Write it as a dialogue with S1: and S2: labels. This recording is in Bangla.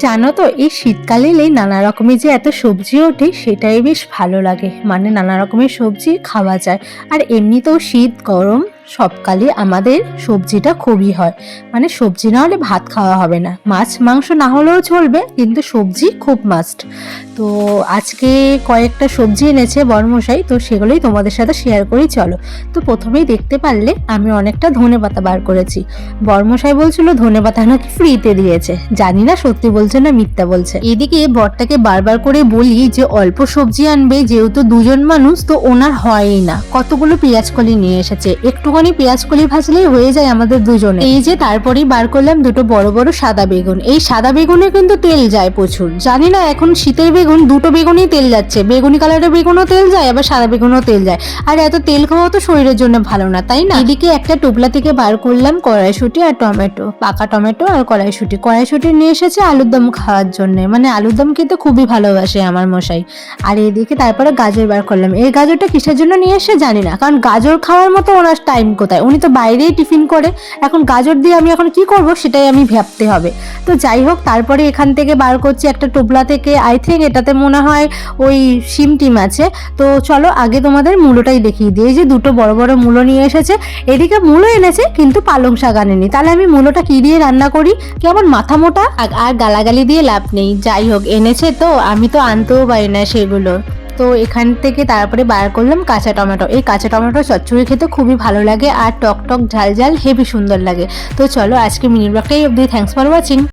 S1: জানো তো, এই শীতকালে নানা রকমের যে এত সবজি ওঠে, সেটাই বেশ ভালো লাগে। মানে নানা রকমের সবজি খাওয়া যায়। আর এমনিতেও শীত গরম সবকালে আমাদের সবজিটা খুবই হয়। মানে সবজি না হলে ভাত খাওয়া হবে না। মাছ, মাংস না হলেও চলবে, কিন্তু সবজি খুব মাস্ট তো আজকে কয়েকটা সবজি এনেছে বর্মশাই, তো সেগুলোই তোমাদের সাথে শেয়ার করি, চলো। তো প্রথমেই দেখতে পারলে আমি অনেকটা ধনে পাতা বার করেছি। বর্মশাই বলছিল ধনে পাতা নাকি ফ্রিতে দিয়েছে। জানি না সত্যি বলছে না মিথ্যা বলছে। এদিকে বরটাকে বারবার করে বলি যে অল্প সবজি আনবে, যেহেতু দুজন মানুষ, তো ওনার হয়ই না। কতগুলো পেঁয়াজ কলি নিয়ে এসেছে একটুখানি পেঁয়াজ কলি ভাজলেই হয়ে যায় আমাদের দুজনে এই যে তারপরেই বার করলাম দুটো বড় বড় সাদা বেগুন। এই সাদা বেগুনে কিন্তু তেল যায় প্রচুর। জানি না এখন শীতের বেগুন দুটো বেগুনই তেল যাচ্ছে। বেগুনি কালারের বেগুনও তেল যায়, আবার সাদা বেগুনও তেল যায়। আর এত তেল খাওয়া তো শরীরের জন্য ভালো না, তাই না? এদিকে একটা টোপলা থেকে বার করলাম কড়াইশুটি আর টমেটো। পাকা টমেটো আর কড়াইশুটি। কড়াইশুটি নিয়ে এসেছে আলুর দম খাওয়ার জন্য। মানে আলুর দম খেতে খুবই ভালোবাসে আমার মশাই। আর এদিকে তারপরে গাজর বার করলাম। এই গাজরটা কিসের জন্য নিয়ে এসে জানি না, কারণ গাজর খাওয়ার মতো ওনার টাইম কোথায়? উনি তো বাইরেই টিফিন করে। এখন গাজর দিয়ে আমি এখন কি করব সেটাই আমি ভাবতে হবে। তো যাই হোক, তারপরে এখান থেকে বার করছি একটা টোপলা থেকে। আই থিঙ্ক এটাতে মনে হয় ওই সিম টিম আছে। তো চলো, আগে তোমাদের মূলোটাই দেখিয়ে দিই। যে দুটো বড় বড় মূলো নিয়ে এসেছে। এদিকে মূলো এনেছে, কিন্তু পালং শাক আনেনি। তাহলে আমি মূলোটা কি দিয়ে রান্না করি? কেমন মাথা মোটা? আর গালাগালি দিয়ে লাভ নেই। যাই হোক, এনেছে তো। আমি তো আনতেও পারি না সেগুলো। তো এখান থেকে তারপরে বার করলাম কাঁচা টমেটো। এই কাঁচা টমেটো চচ্চড়ি খেতে খুবই ভালো লাগে আর টক টক, ঝাল ঝাল হেভি সুন্দর লাগে। তো চলো আজকে মিনি ব্লগটাই অবধি। Thanks for watching